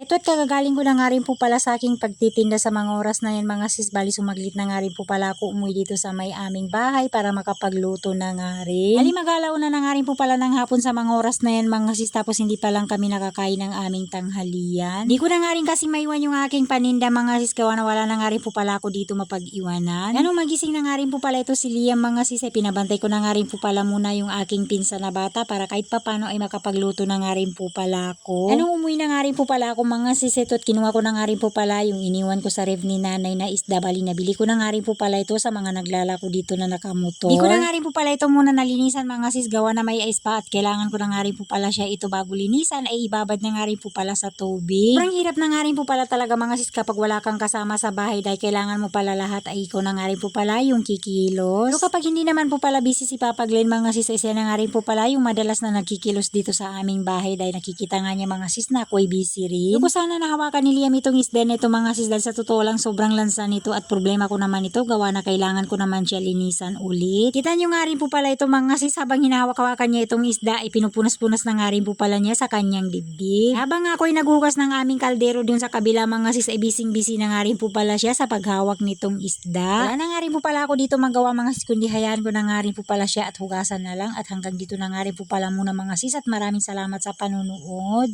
Ito at kagagaling ko na nga rin po pala sa aking pagtitinda sa mga oras na yan mga sis. Bali sumaglit na nga rin po pala ako umuwi dito sa may aming bahay para makapagluto na nga rin. Ali magalaw na na nga rin po pala ng hapon sa mga oras na yan mga sis. Tapos hindi pa lang kami nakakain ng aming tanghalian. Di ko na nga rin kasi maiwan yung aking paninda mga sis. Gawa na wala na nga rin po pala ako dito mapag-iwanan. Anong magising na nga rin po pala ito si Liam mga sis. Eh, pinabantay ko na nga rin po pala muna yung aking pinsan na bata para kahit papano ay makapagluto na nga rin po pala ako. Anong umuwi na nga rin po pala ako mga sis ito at kinuha ko na nga rin po pala yung iniwan ko sa ref ni nanay na isda bali nabili ko na nga rin po pala ito sa mga naglalako dito na nakamotor. Di ko na nga rin po pala ito muna nalinisan mga sis gawa na may ice pa at kailangan ko na nga rin po pala siya ito bago linisan ay ibabad na nga rin po pala sa tubig. Parang hirap na nga rin po pala talaga mga sis kapag wala kang kasama sa bahay dahil kailangan mo pala lahat ay ikaw na nga rin po pala yung kikilos. Pero kapag hindi naman po pala busy si Papa Glenn mga sis ay siya na nga rin po pala yung madalas na nagkikilos dito sa aming bahay dahil nakikita nga niya mga sis na ako ay busy rin. Ko sana nahawakan ni Liam itong isda nito mga sis dahil sa totoo lang sobrang lansa nito at problema ko naman ito gawa na kailangan ko naman siya linisan ulit. Kita nyo nga rin po pala ito mga sis habang hinahawak-hawakan niya itong isda ay pinupunas-punas na nga rin po pala niya sa kanyang dibdib. Habang ako ay naghugas ng aming kaldero dun sa kabila mga sis ay bising-busy na nga rin po pala siya sa paghawak nitong isda. Wala na nga rin po pala ako dito magawa mga sis kundi hayaan ko na nga rin po pala siya at hugasan na lang at hanggang dito na nga rin po pala muna mga sis at maraming salamat sa panunood.